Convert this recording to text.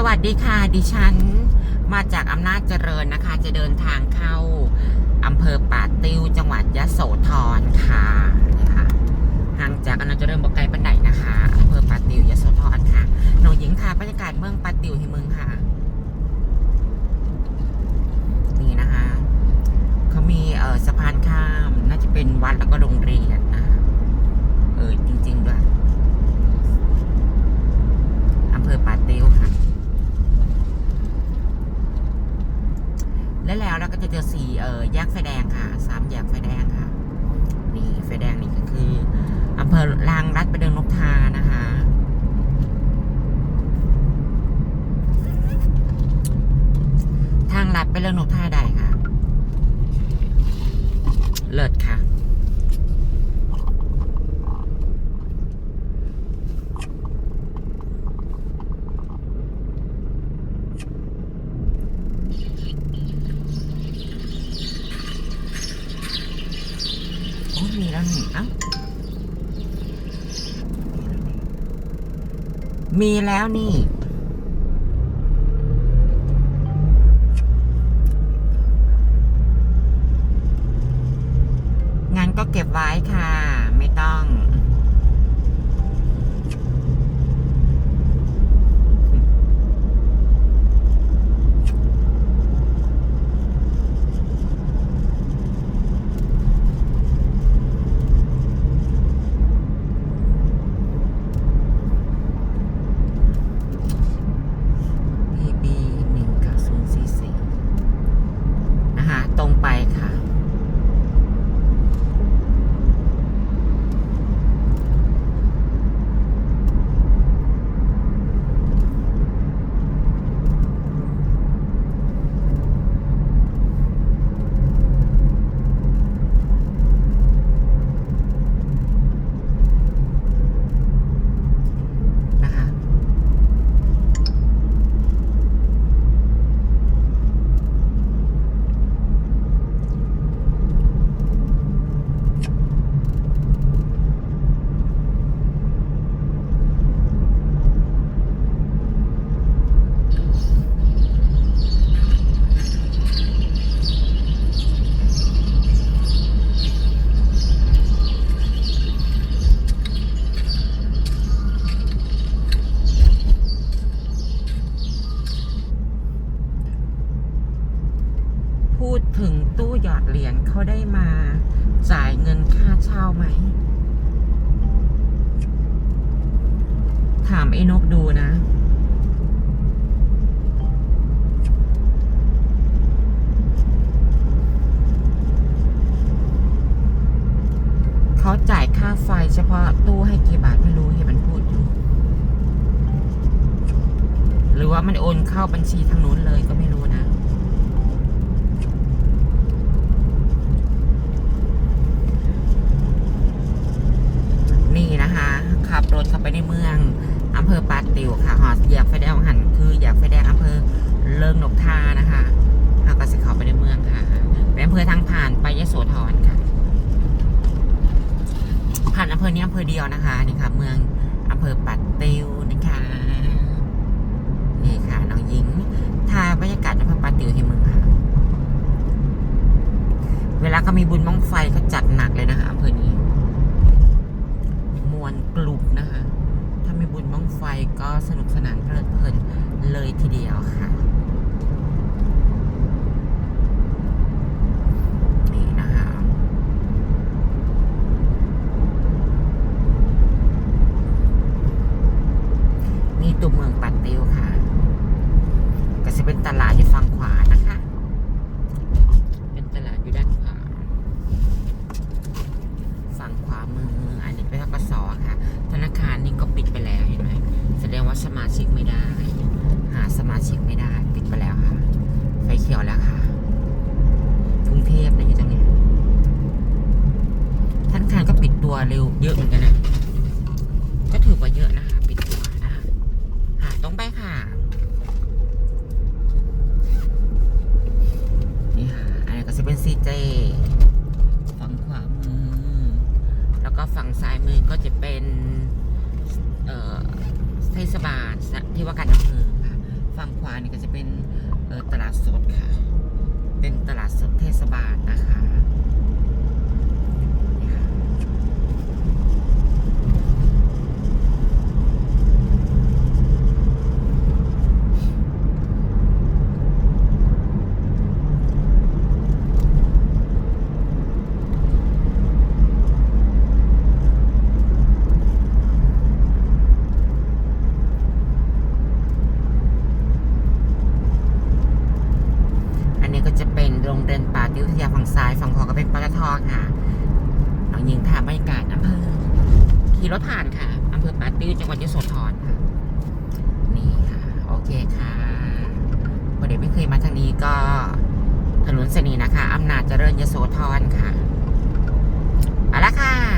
สวัสดีค่ะ ดิฉันมาจากอำนาจเจริญนะคะ จะเดินทางเข้าอำเภอป่าติวจังหวัดยะโสธรค่ะนะคะห่างจากอำนาจเจริญบอกไกลปันไดนะคะอำเภอป่าติวยะโสธรค่ะหน้องหญิงค่ะบรรยากาศเมืองป่าติวที่เมืองค่ะนี่นะคะเขามีเอ่อสะพานข้าม น่าจะเป็นวัดแล้วก็โรงเรียนนะคะเออจริง ๆ ด้วยอำเภอป่าติ้วค่ะ และแล้วเราก็จะเจอสี่เออแยกไฟแดงค่ะสามแยกไฟแดงค่ะ นี่ไฟแดงนี่ก็คืออำเภอลางรัดไปเดิงนกทานะคะทางลัดไปเรื่องนกทาได้ค่ะ เลิศค่ะ โอ้ มีแล้วนี่เอ้ามีแล้วนี่ งั้นก็เก็บไว้ค่ะ ไม่ต้อง PB หนึ่งเก้าศูนย์สี่สี่นะคะ ตรงไปค่ะ นะคะ พูดถึงตู้หยอดเหรียญเขาได้มาจ่ายเงินค่าเช่าไหม ถามไอ้นกดูนะเขาจ่ายค่าไฟเฉพาะตู้ให้กี่บาทไม่รู้เห็นมันพูดอยู่ หรือว่ามันโอนเข้าบัญชีทางนู้นเลยก็ไม่รู้นะ นี่นะคะ ขับรถเข้าไปในเมืองอำเภอปาติวค่ะหอดแยกไฟแดงหันคือแยกไฟแดงอำเภอเลิงนกทานะคะเราก็จะเข้าไปในเมืองค่ะเป็นอำเภอทางผ่านไป ยโสธรค่ะ ผ่านอำเภอนี้อำเภอเดียวนะคะนี่ค่ะ เมืองอำเภอปัดติวนะคะนี่ค่ะน้องหญิงถ่ายบรรยากาศอำเภอปัดติวที่เมืองค่ะเวลาเขามีบุญบ้องไฟเขาจัดหนักเลยนะคะอำเภอนี้ มวลกลุ่มนะคะ ถ้ามีบุญบ้องไฟก็สนุกสนานเพลิดเพลินเลยทีเดียวค่ะ นี่นะคะ นี่ตัวเมืองปัตติวค่ะ ก็จะ เป็นตลาดอยู่ฝั่งขวานะคะ เป็นตลาดอยู่ด้านขวา ฝั่งขวามือ อันนี้เป็นทกสค่ะ ธนาคารนี่ก็ปิดไปแล้วเห็นไหมแสดงว่าสมาชิกไม่ได้ หาสมาชิกไม่ได้ ปิดไปแล้วค่ะ ไฟเขียวแล้วค่ะ กรุงเทพนะอยู่ตรงนี้ ธนาคารก็ปิดตัวเร็วเยอะเหมือนกันนะ ก็ถือว่าเยอะนะคะ ปิดตัวนะคะหาตรงไปค่ะ นี่ค่ะ อันนี้ก็ จะเป็นซีเจฝั่งขวามือ แล้วก็ฝั่งซ้ายมือก็จะเป็นเอ่อเทศบาลที่ว่าการอำเภอค่ะ ฝั่งขวานี่ก็จะเป็นตลาดสดค่ะ เป็นตลาดสดเทศบาลนะคะนี่ค่ะ อันนี้ก็จะเป็นโรงเรียนป่าติววิท สองซ้ายฝั่งก็เป็นปตทค่ะน้องยิงถาบรรยากาศอำเภอขี่รถผ่านค่ะอำเภอป่าติ้วจังหวัดยโสธรค่ะ นี่ค่ะ โอเคค่ะวันเดี๋ยวไม่เคยมาทางนี้ก็ถนนเสนีนะคะอำนาจเจริญยโสธรค่ะเอาละค่ะ